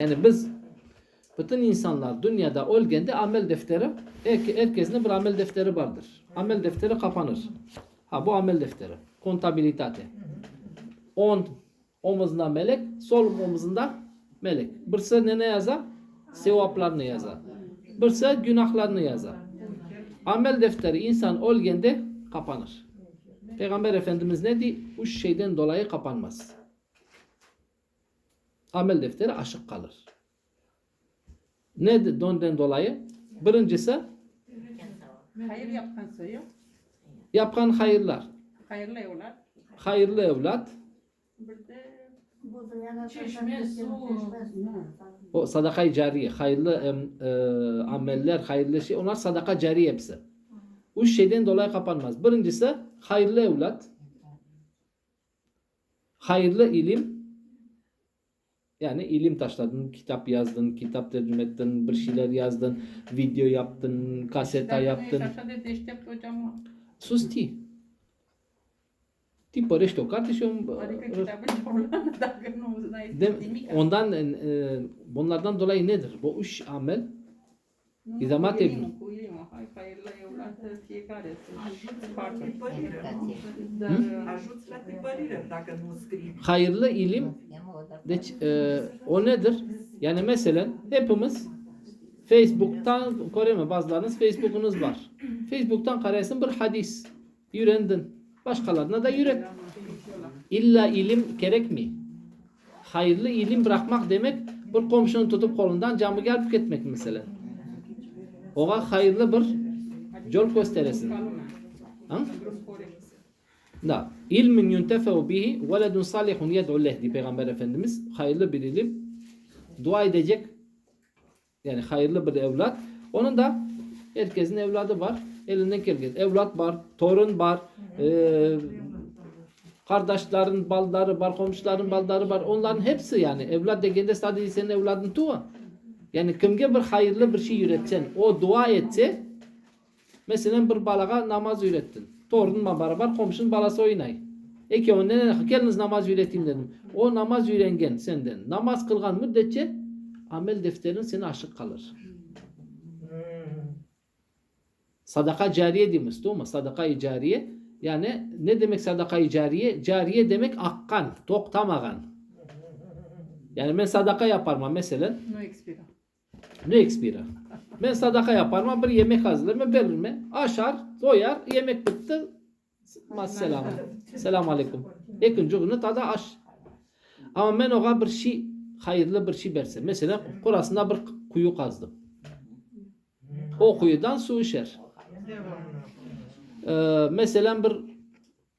Yani biz bütün insanlar dünyada ölgende amel defteri her- herkesin bir amel defteri vardır. Amel defteri kapanır. Ha bu amel defteri. Kontabilitate. On omuzunda melek, sol omuzunda melek. Birisi ne ne yazar? Sevaplarını yazar. Birisi günahlarını yazar. Amel defteri insan ölgende kapanır. Peygamber Efendimiz ne diyor? Üç şeyden dolayı kapanmaz. Amel defteri açık kalır. Ne ondan dolayı? Birincisi Hayır yapkan sayıyor. yapkan hayırlar. Hayırlı evlat. Hayırlı evlat. Bir de Çeşme, su. O sadaka cariye. Hayırlı em, e, ameller, hayırlı şey. Onlar sadaka cariye hepsi. Üç şeyden dolayı kapanmaz. Birincisi hayırlı evlat. Hayırlı ilim. Yani ilim taşladın, kitap yazdın, kitap tercüme ettin, bir şeyler yazdın, video yaptın, kaseta yaptın. Sus ti. Ti părești o carte și un... Adică ondan e, e, bunlardan dolayı nedir? Bu üç amel İzamat edin. Hayırlı evlat fiecare să facă. Ajuți la tipărire dacă nu scrii. hayırlı ilim Deç, e, o nedir? Yani mesela hepimiz Facebook'tan Kore bazılarınız Facebook'unuz var. Facebook'tan karayasın bir hadis. Yüreğindin. Başkalarına da yürek. İlla ilim gerek mi? Hayırlı ilim bırakmak demek bir komşunu tutup kolundan camı gelip gitmek mesela. Oğa hayırlı bir yol gösteresin. Ha? Da. İlmin yuntefeu bihi veledun salihun yed'u leh di Peygamber Efendimiz. Hayırlı bir ilim dua edecek. Yani hayırlı bir evlat. Onun da herkesin evladı var. Elinden herkes. Evlat var, torun var, eee kardeşlerin balları var, komşuların balları var. Onların hepsi yani. Evlat dediğinde sadece senin evladın tuva. Yani kimge bir hayırlı bir şey üretsen, o dua etse Mesela bir balaga namaz öğrettin. Torununla beraber komşunun balası oynay. Eki o ne geliniz namaz öğreteyim dedim. O namaz öğrengen senden. Namaz kılgan müddetçe amel defterin seni açık kalır. Sadaka cariye dediğimiz değil mi? Sadaka cariye. Yani ne demek sadaka cariye? Cariye demek akkan, toktamagan. Yani ben sadaka yaparım mesela. Nu expira. Ne ekspira? Ben sadaka yaparım bir yemek hazırlarım veririm. Aşar, doyar, yemek bitti. Selam. Selam aleyküm. İkinci günü tadı aş. Ama ben ona bir şey hayırlı bir şey verse. Mesela kurasında bir kuyu kazdım. O kuyudan su içer. Ee, mesela bir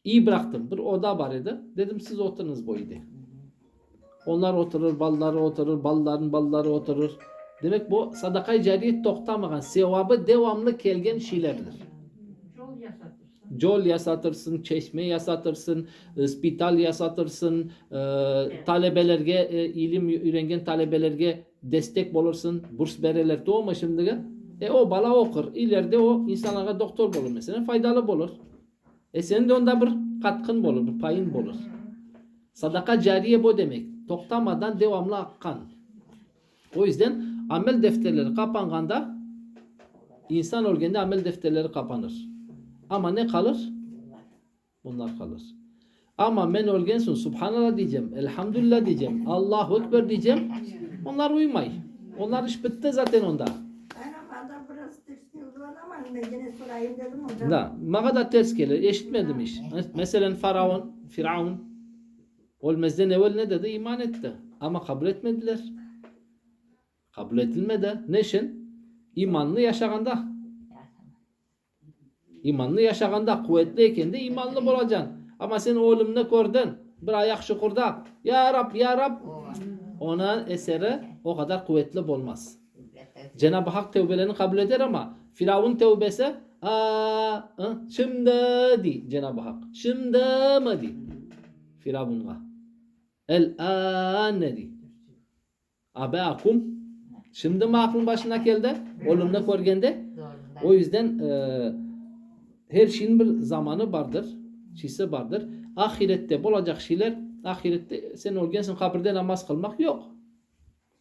iyi bıraktım. Bir oda var idi. Dedim siz oturunuz bu idi. Onlar oturur, balları oturur, balların balları oturur. Demek bu sadaka cariye toktamagan, sevabı devamlı gelgen şeylerdir. Yol yasatırsın, çeşme yasatırsın, e, spital yasatırsın, e, talebelerge, ilim öğrengen talebelerge destek olursun, burs verirler doğma şimdi. E o bala okur. İleride o insanlara doktor olur mesela, faydalı olur. E senin de onda bir katkın olur, bir payın olur. Sadaka cariye bu demek. Toktamadan devamlı akkan. O yüzden amel defterleri kapanganda insan ölgende amel defterleri kapanır. Ama ne kalır? Bunlar kalır. Ama ben ölgensin Subhanallah diyeceğim. Elhamdülillah diyeceğim. Allahu Ekber diyeceğim. Onlar uymay. Onlar iş bitti zaten onda. Da, bana da ters gelir. Eşitmedim iş. Mesela Firavun, Firavun ölmezden evvel ne dedi? İman etti. Ama kabul etmediler. Kabul edilmedi. Ne için? İmanlı yaşaganda. İmanlı yaşaganda kuvvetliyken de imanlı olacaksın. Ama sen oğlum ne gördün? Bir ayak şukurda. Ya Rab, Ya Rab. Ona eseri o kadar kuvvetli olmaz. Cenab-ı Hak tevbelerini kabul eder ama Firavun tevbesi aa, şimdi di Cenab-ı Hak. Şimdi mi di? Firavun'a. El an di. Abakum. Şimdi mi aklın başına geldi? Oğlum ne görgende? O yüzden e, her şeyin bir zamanı vardır. Şeysi vardır. Ahirette olacak şeyler ahirette sen ölgensin kabirde namaz kılmak yok.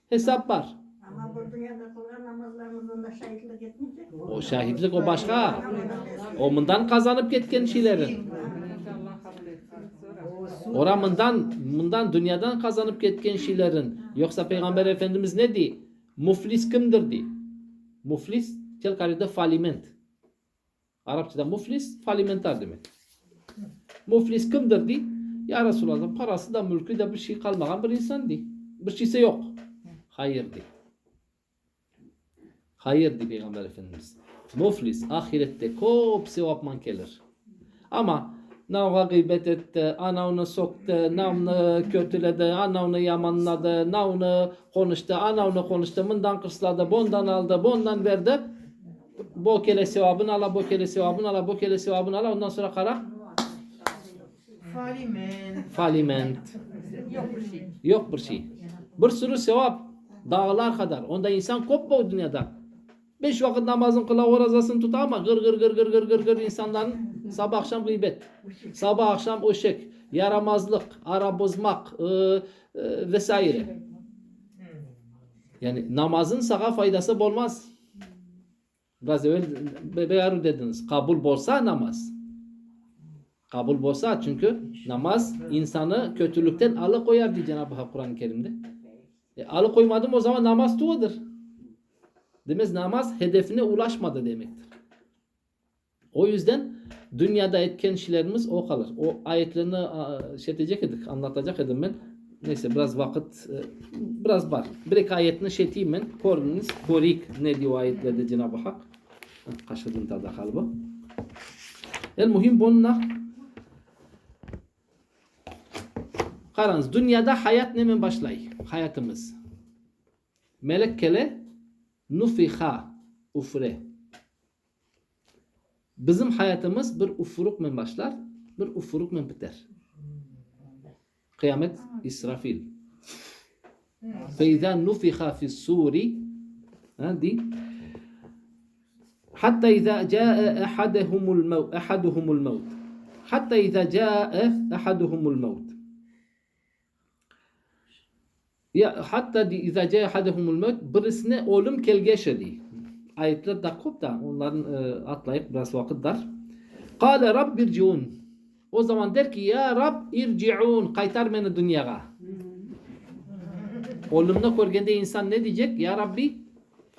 Hesap var. Ama bu dünyada kılan namazlarımızın da şahitlik etmeyecek. O şahitlik o başka. O bundan kazanıp ketken şeylerin. İnşallah kabul etsin. Sonra. Ora bundan, dünyadan kazanıp ketken şeylerin. Yoksa Peygamber Efendimiz ne di? Muflis kimdir di? Muflis, Telkari'de faliment. Arapçada muflis, falimentar demek. Muflis kimdir di? Ya Resulallah parası da mülkü de bir şey kalmayan bir insan di. Bir şeyse yok. Hayır di. Hayır di Peygamber Efendimiz. Muflis ahirette kop sevapman gelir. Ama navga gıybet etti, ana onu soktu, na onu kötüledi, ana onu yamanladı, na onu konuştu, ana onu konuştu, bundan kırsladı, bundan aldı, bundan verdi. Bu kele sevabını ala, bu kele sevabını ala, bu kele sevabını ala, ondan sonra kara Falimen. faliment. Yok bir şey. Yok bir şey. Bir sürü sevap. Dağlar kadar. Onda insan kopma o dünyada. Beş vakit namazın kıla orazasını tut ama gır gır gır gır gır gır gır insanların sabah akşam gıybet. Sabah akşam öşek, yaramazlık, ara bozmak e, e, vesaire. Yani namazın sana faydası olmaz. Biraz evvel bebeğer dediniz. Kabul olsa namaz. Kabul olsa çünkü namaz insanı kötülükten alıkoyar diye Cenab-ı Hak Kur'an-ı Kerim'de. E, alıkoymadım o zaman namaz tuğudur. Demez namaz hedefine ulaşmadı demektir. O yüzden dünyada etken şeylerimiz o kalır. O ayetlerini şey edecek edik, anlatacak edim ben. Neyse biraz vakit e, biraz var. Bir ayetini şey eteyim ben. Korunuz, korik ne diyor ayetlerde Cenab-ı Hak. Kaşıdın tada kalbi. El muhim bununla Karınız dünyada hayat nemen başlay? Hayatımız. Melek kele nufiha ufre. Bizim hayatımız bir ufuruk men başlar, bir ufuruk men biter. Kıyamet İsrafil. فإذا نفخ في الصور هذه حتى إذا جاء أحدهم الموت أحدهم الموت حتى إذا جاء أحدهم الموت ya hatta di iza caa ahaduhumul maut birisine ölüm kelgeşe di. Ayetler de kop da onların e, atlayıp biraz vakit dar. Kale rabbirciun. O zaman der ki ya Rab irciun kaytar beni dünyaya. Ölümde görgende insan ne diyecek? Ya Rabbi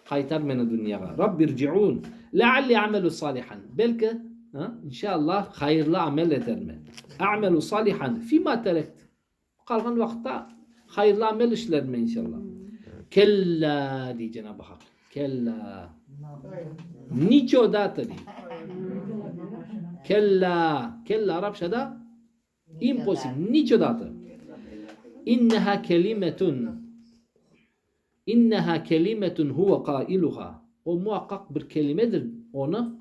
kaytar beni dünyaya. Rabbirciun. Lealli amelu salihan. Belki ha, inşallah hayırlı amel eder mi? Amelu salihan. Fima terekt. Kalkan vakitte hayırlı amel işlerme inşallah. Kella diye Cenab-ı Hak. Kella. Niço da tabi. Kella. Kella Arapçada da tabi. İnneha kelimetun. İnneha kelimetun huve kailuha. O muhakkak bir kelimedir. Onu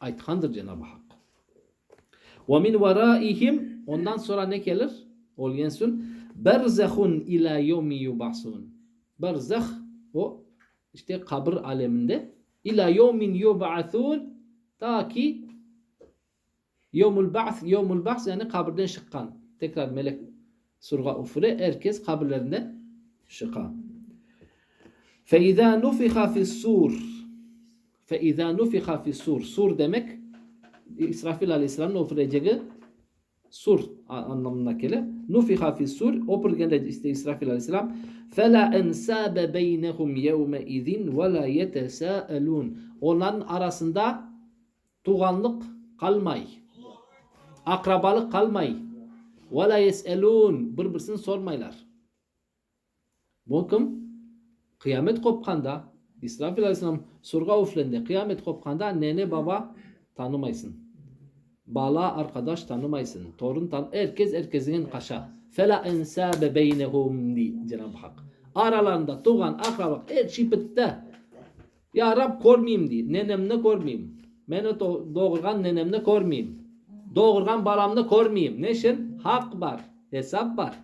aytkandır Cenab-ı Hak. Ve min veraihim ondan sonra ne gelir? Ol yensun. Berzehun ila yevmi yub'asun. Berzeh o işte kabir aleminde İla yevmin yub'asun ta ki yevmul ba's yevmul ba's yani kabirden çıkan. Tekrar melek surga ufure herkes kabirlerinde şıka. Fe izâ nufiha fis-sur. Fe izâ nufiha fis-sur. Sur demek İsrafil Aleyhisselam'ın üfüreceği sur anlamına gelir. Nufiha fi sur o pırgende işte İsrafil aleyhisselam fela ensabe beynehum yevme izin ve la yetesaelun onların arasında tuğanlık kalmay akrabalık kalmay. Ve la yeselun birbirisini sormaylar. Kim? kıyamet kopkanda İsrafil aleyhisselam surga uflendi kıyamet kopkanda nene baba tanımaysın Bala arkadaş tanımaysın. Torun tan herkes herkesin kaşa. Fela ensabe beynehum di Cenab-ı Hak. Aralarında tuğan akraba her şey bitti. Ya Rab kormayayım di. Nenemne kormayayım. Beni do- doğurgan nenemne kormayayım. Doğurgan balamne kormayayım. Ne için? Hak var. Hesap var.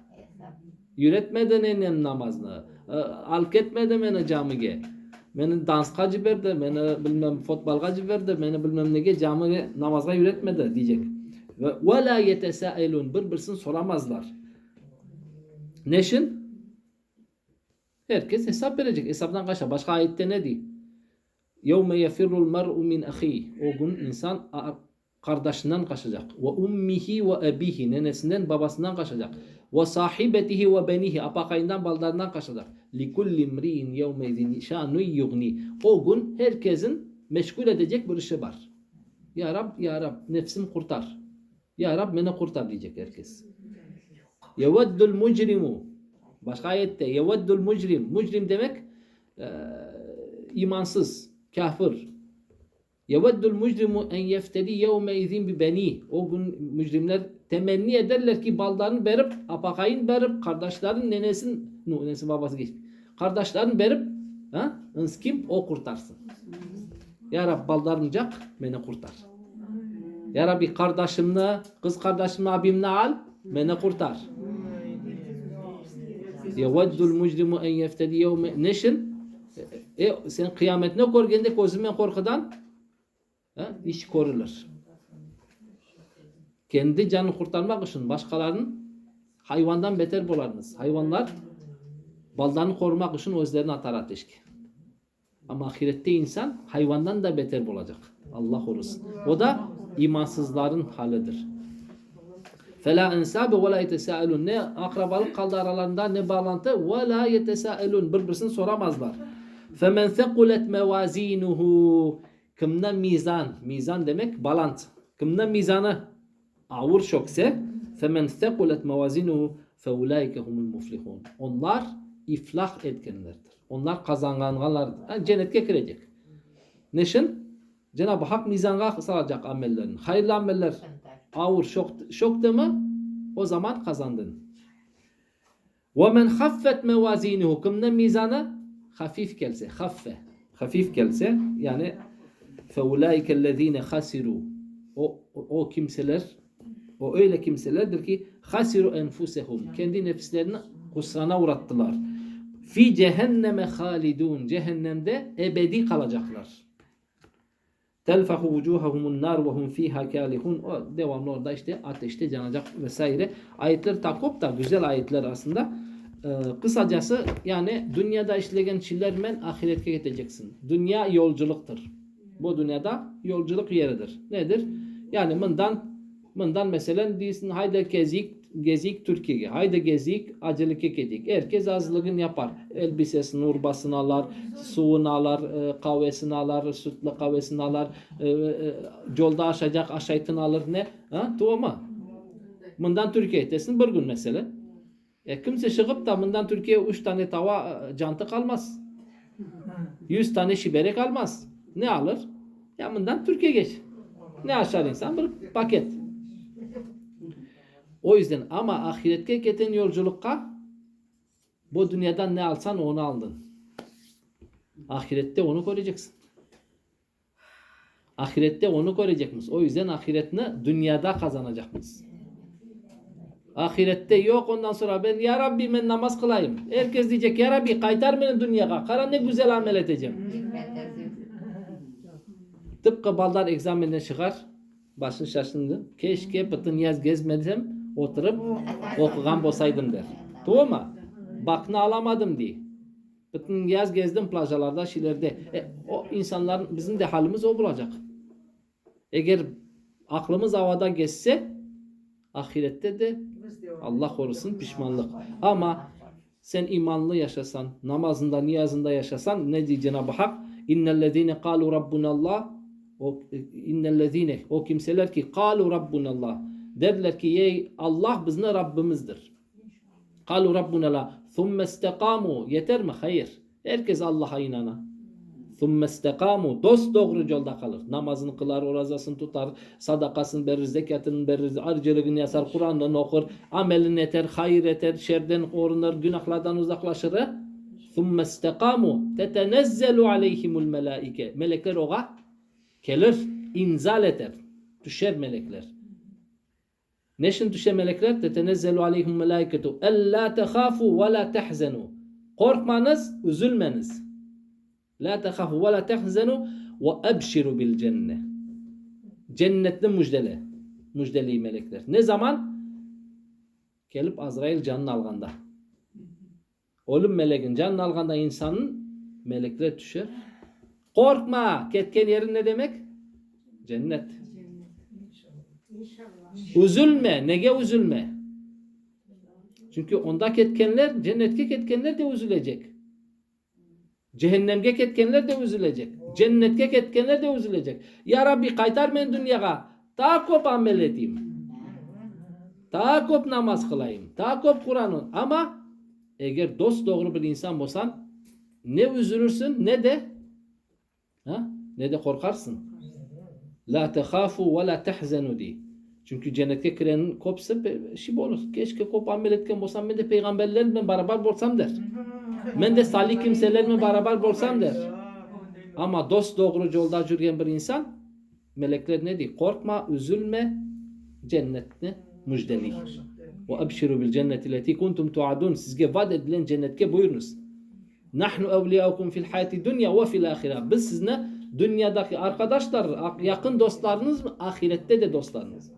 Yüretmedi nenem namazını. E, Alk etmedi beni camiye meni dansga jiberdi meni bilmem futbolga jiberdi meni bilmam nega jamiga namozga yuratmadi deyjak va la yetasailun bir birisini so'ramaslar neshin herkes hesab berajak hesabdan qasha boshqa oyatda ne dey yevme yafirul mar'u min ahi o gün insan kardeşinden kaçacak. Ve ummihi ve abihi nenesinden babasından kaçacak. Ve sahibetihi ve benihi apakayından baldarından kaçacak. Likulli imri'in yevmezin şanu yugni. O gün herkesin meşgul edecek bir işi var. Ya Rab, Ya Rab nefsim kurtar. Ya Rab beni kurtar diyecek herkes. Yeveddul mucrimu. Başka ayette yeveddul mucrim. Mucrim demek eee, imansız, kafir. Yeveddul mucrimu en yeftedi yevme izin bi beni. O gün mücrimler temenni ederler ki ballarını berip, apakayın berip, kardeşlerin nenesin, no, nenesi babası geçmiş. Kardeşlerin berip, ha, kim? O kurtarsın. Ya Rab ballarımcak beni kurtar. Ya Rabbi kardeşimle, kız kardeşimle abimle al, beni kurtar. Yeveddul mucrimu en yeftedi yevme neşin? E, sen kıyametine korkende gözüme korkudan ha, iş korulur. Kendi canını kurtarmak için başkalarının hayvandan beter bularınız. Hayvanlar ballarını korumak için özlerini atar ateşke. Ama ahirette insan hayvandan da beter bulacak. Allah korusun. O da imansızların halidir. Fela ensabe ve la yetesâelûn. Ne akrabalık kaldı aralarında ne bağlantı. Ve la yetesâelûn. Birbirisini soramazlar. Femen thekulet mevazinuhu. Kimden mizan. Mizan demek balant. Kimden mizanı ağır çokse. Femen thekulet mevazinuhu. Feulaike humul muflihun. Onlar iflah etkenlerdir. Onlar kazanganlardır. Yani cennete girecek. Neşin? Cenab-ı Hak mizanga salacak amellerini. Hayırlı ameller ağır şok, şok mi? O zaman kazandın. وَمَنْ خَفَّتْ مَوَازِينُهُ Kimden mizanı? Hafif gelse. Haffe. Hafif gelse yani فَاُولَٰئِكَ الَّذ۪ينَ خَسِرُوا o, o, o kimseler o öyle kimselerdir ki hasiru enfusehum kendi nefislerini husrana uğrattılar. Fi cehenneme halidun cehennemde ebedi kalacaklar. Telfahu vucuhahumun nar ve hum fiha kalihun. O devamlı orada işte ateşte yanacak vesaire. Ayetler takop da güzel ayetler aslında. Ee, kısacası yani dünyada işlegen şeyler men ahirete gideceksin. Dünya yolculuktur. Bu dünyada yolculuk yeridir. Nedir? Yani mından mından mesela diyorsun haydi gezik gezik Türkiye'ye. Haydi gezik acılık edik. Herkes azlığını yapar. Elbisesini, urbasını alar, suyunu alar, e, kahvesini alar, sütlü kahvesini alar, e, e, yolda aşacak aşaytını alır ne? Ha? Tuğma. Bundan Türkiye'ye desin bir gün mesela. E, kimse çıkıp da bundan Türkiye'ye üç tane tava e, cantı kalmaz. Yüz tane şibere kalmaz. Ne alır? Ya bundan Türkiye'ye geç. Ne aşar insan? Bir paket. O yüzden ama ahirette giden yolculukka bu dünyadan ne alsan onu aldın. Ahirette onu koruyacaksın. Ahirette onu koruyacaksınız. O yüzden ahiretini dünyada kazanacaksınız. Ahirette yok ondan sonra ben ya Rabbi ben namaz kılayım. Herkes diyecek ya Rabbi kaytar beni dünyaya. Kara ne güzel amel edeceğim. Tıpkı ballar egzaminden çıkar. Başın şaşındı. Keşke bütün yaz gezmedim. Oturup okugan bolsaydım der. Doğru? Bakını alamadım diye. Bütün yaz gezdim plajalarda, şeylerde. E, o insanların, bizim de halimiz o bulacak. Eğer aklımız havada geçse ahirette de Allah korusun pişmanlık. Ama sen imanlı yaşasan, namazında, niyazında yaşasan ne diyor Cenab-ı Hak? İnnellezine kalu rabbunallah o innellezine o kimseler ki kalu rabbunallah derler ki ey Allah bizim Rabbimizdir. Kalu rabbunallah thumme istekamu yeter mi? Hayır. Herkes Allah'a inana. Thumme istekamu dost doğru yolda kalır. Namazını kılar, orazasını tutar, sadakasını verir, zekatını verir, arcılığını yazar, Kur'an'dan okur, amelini eter, hayır eter, şerden korunur, günahlardan uzaklaşır. Thumme istekamu tetenezzelu aleyhimul melaike. Melekler oğa gelir, inzal eder. Düşer melekler. Neşin düşer melekler? Tetenezzelu aleyhim melaiketu. Ella tehafu ve la tehzenu. Korkmanız, üzülmeniz. La tehafu ve la tehzenu ve ebşiru bil cenne. Cennetli müjdele. Müjdeli melekler. Ne zaman? Gelip Azrail canını alganda. Ölüm meleğin canını alganda insanın melekler düşer. Korkma. Ketken yerin ne demek? Cennet. İnşallah. Üzülme. Nege üzülme. Çünkü onda ketkenler cennetke ketkenler de üzülecek. Cehennemge ketkenler de üzülecek. Cennetke ketkenler de üzülecek. Ya Rabbi kaytar men dünyaya. Ta kop amel edeyim. Ta kop namaz kılayım. Ta kop Kur'an'ın. Ama eğer dost doğru bir insan olsan ne üzülürsün ne de ha? ne de korkarsın. La tehafu ve la tehzenu di. Çünkü cennete girenin kopsa pe- şey olur. Keşke kop amel etken olsam ben de peygamberlerle beraber olsam der. Ben de salih kimselerle beraber olsam der. Ama dost doğru yolda yürüyen bir insan melekler ne diyor? Korkma, üzülme, cennetini müjdeli. Ve abşiru bil cenneti leti kuntum tuadun. Sizge vaat edilen cennetke buyurunuz. Nahnu evliyaukum fil hayati dünya ve fil ahire. Biz sizinle dünyadaki arkadaşlar, yakın dostlarınız mı? Ahirette de dostlarınız.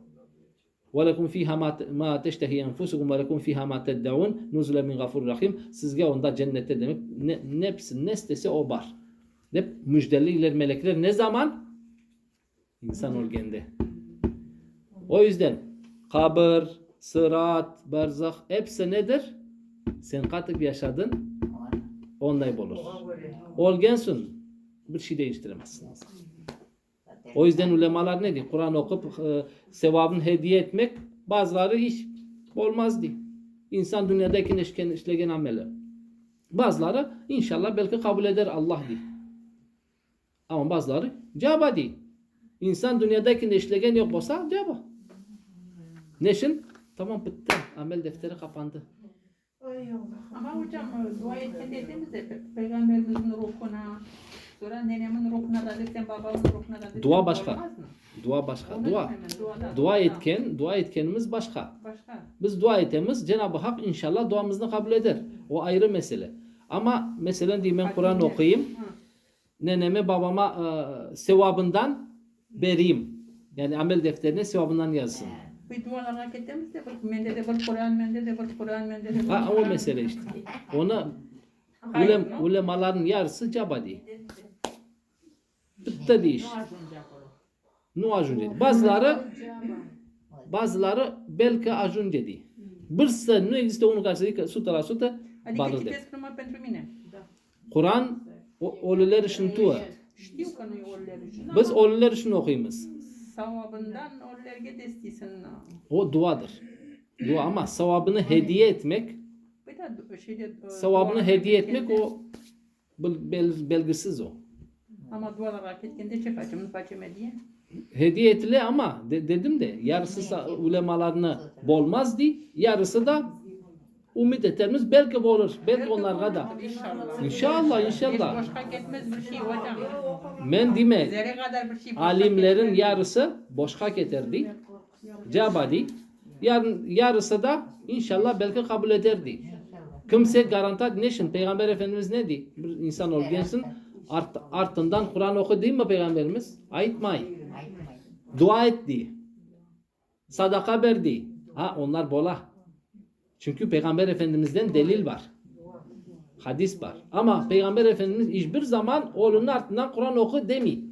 وَلَكُمْ ف۪يهَا مَا مَا تَشْتَهِي أَنْفُسُكُمْ وَلَكُمْ ف۪يهَا مَا تَدَّعُونَ نُزُلًا مِنْ غَفُورٍ rahim. Sizge onda cennette demek. Ne, nefsi, ne istese o var. Hep müjdeliler melekler ne zaman? İnsan olgende. O yüzden kabir, sırat, berzah hepsi nedir? Sen katıp yaşadın onday olur. Olgensun bir şey değiştiremezsin. O yüzden ulemalar ne diyor? Kur'an okup e, sevabını hediye etmek bazıları hiç olmaz diyor. İnsan dünyadaki işlegen ameli. Bazıları inşallah belki kabul eder Allah diyor. Ama bazıları caba diyor. İnsan dünyadaki işlegen yok olsa caba. Neşin? Tamam bitti. Amel defteri kapandı. Ama hocam e, dua etken dediğimizde pe- peygamberimizin ruhuna, sonra nenemin ruhuna da desem babamın ruhuna da desem Dua başka. olmaz mı? Dua başka. Onu Dua. duada- Dua etken, dua etkenimiz başka. Başka. Biz dua etemiz Cenab-ı Hak inşallah duamızı kabul eder. O ayrı mesele. Ama mesela diyeyim ben Kur'an okuyayım. Hı. Neneme babama e, sevabından vereyim. Yani amel defterine sevabından yazsın. Bir dualar hareketlerimizde bir mende de bir Kur'an, mende de bir Kur'an, mende de bir Ha o Kur'an. mesele işte. Ona Hayır, ulem, ulemaların yarısı caba Bitti değil. Nu ajunce. Bazıları bazıları belki ajunce değil. Birisi nu există unul care să zică 100% Adică bară de. citesc numai pentru mine. Kur'an o- ölüler için tuğ. Știu că nu e orler için Biz ama ölüler için okuyumuz. savabından orlerge destisin. O duadır. Dua ama sevabını hediye etmek, Păi da, du- şeyde... e, sevabını dualar hediye hareketlerinde- etmek o bel- bel- belgisiz o. Ama dualar hareketlerinde ce facem? Nu facem hediye? Hediye etile ama de- dedim de yarısı ulemalarını bolmaz di, yarısı da umut etlerimiz belki olur. Belki onlara da. İnşallah. İnşallah, Hiç inşallah. boşka gitmez bir şey hocam. Men dime kadar şey alimlerin yarısı boşka getirdi. Cabadi. Yarın yarısı da inşallah belki kabul ederdi. Kimse garantat neşin? Peygamber Efendimiz ne di? Bir insan ol gelsin art, artından Kur'an oku değil mi Peygamberimiz? Ayıtmay. Dua etti. Sadaka verdi. Ha onlar bola. Çünkü Peygamber Efendimiz'den delil var. Hadis var. Ama Peygamber Efendimiz hiçbir zaman oğlunun ardından Kur'an oku demiyor.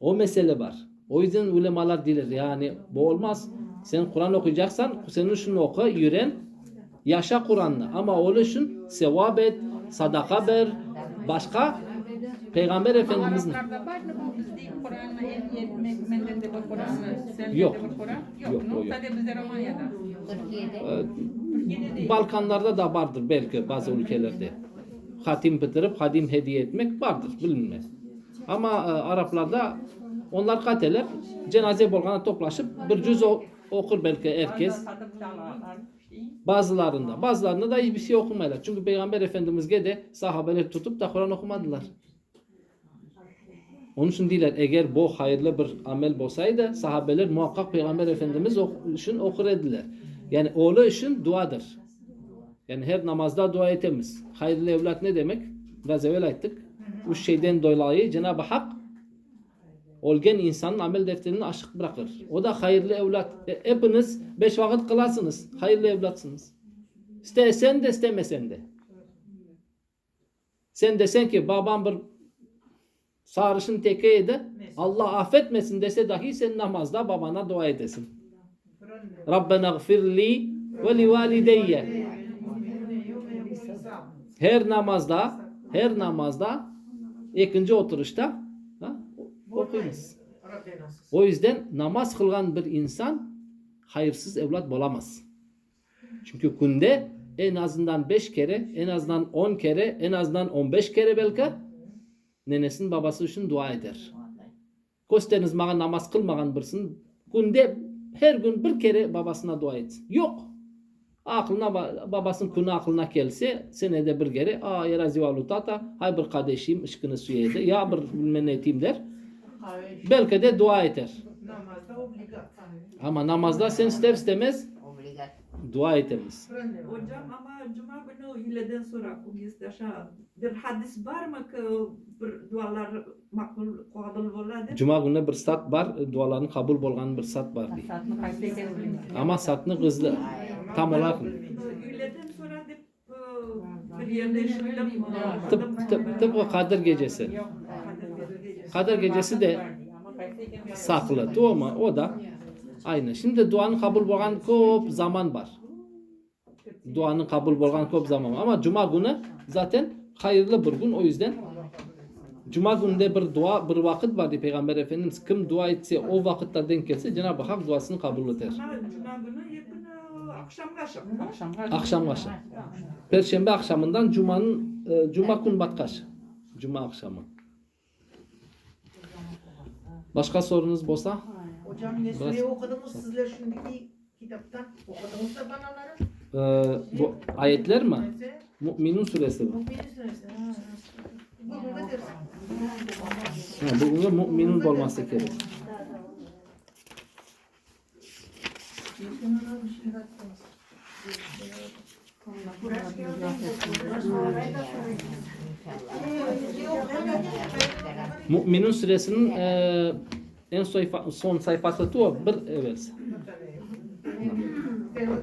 O mesele var. O yüzden ulemalar diler yani bu olmaz. Sen Kur'an okuyacaksan senin şunu oku, yüren, yaşa Kur'an'la. Ama oğlu için sevap et, sadaka ver, başka Peygamber Kur'an'la, senden Yok. Yok. Yok, o Yok, e, Türkiye'de değil. Balkanlarda da vardır belki bazı ülkelerde. Hatim bitirip hadim hediye etmek vardır bilinmez. Ama e, Araplarda onlar kateler cenaze bolgana toplaşıp bir cüz okur belki herkes. Bazılarında. Bazılarında da hiçbir şey okumaylar. Çünkü Peygamber Efendimiz'e de sahabeler tutup da Kur'an okumadılar. Onun için diyorlar eğer bu hayırlı bir amel olsaydı sahabeler muhakkak Peygamber Efendimiz için okur ediler. Yani oğlu için duadır. Yani her namazda dua etemiz. Hayırlı evlat ne demek? Biraz evvel ayttık. Bu şeyden dolayı Cenab-ı Hak olgen insanın amel defterini açık bırakır. O da hayırlı evlat. E, hepiniz beş vakit kılarsınız. Hayırlı evlatsınız. İstesen de istemesen de. Sen desen ki babam bir sarışın tekeydi. Allah affetmesin dese dahi sen namazda babana dua edesin. Rabbena gfirli ve li valideyye. Her namazda, her namazda ikinci oturuşta okuyunuz. O yüzden namaz kılgan bir insan hayırsız evlat bulamaz. Çünkü günde en azından 5 kere, en azından 10 kere, en azından 15 kere belki nenesinin babası için dua eder. Kosteniz bana namaz kılmagan birsin. Günde her gün bir kere babasına dua etsin. Yok. Aklına ba- babasının konu aklına gelse senede bir kere aa yara zivalu tata hay bir kardeşim ışkını suya ya bir bilmem ne eteyim der. Belki de dua eder. Namazda obligat. Ama namazda sen ister istemez dua edemez. Hocam ama cuma günü hileden sonra kugizde aşağı bir hadis var mı ki bir dualar makbul kabul oladı? Cuma günü bir saat var, duaların kabul bolgan bir saat var diye. Saatini kaçta edelim? Ama saatini hızlı tam olarak Hileden sonra dip e, bir yerde şöyle tıp, tıp, tıpkı Kadir gecesi. Kadir gecesi de saklı. Doğru mu? O da aynı. Şimdi duanın kabul bolgan çok zaman var. Duanın kabul bolgan çok zaman var. Ama cuma günü zaten hayırlı bir gün o yüzden Cuma gününde bir dua bir vakit var diye Peygamber Efendimiz kim dua etse o vakitte denk gelse Cenab-ı Hak duasını kabul eder. Akşam başı. Perşembe akşamından Cuma'nın e, Cuma gün batkaş. Cuma akşamı. Başka sorunuz olsa? Hocam ne süre okudunuz sizler şimdiki kitaptan? Okudunuz da banaları. e, bu ayetler mi? Mü'minun suresi bir süresi. Ha. Bugün de mü'minun olması gerek. Müminun suresinin e, en son, sayfası tu bir evet.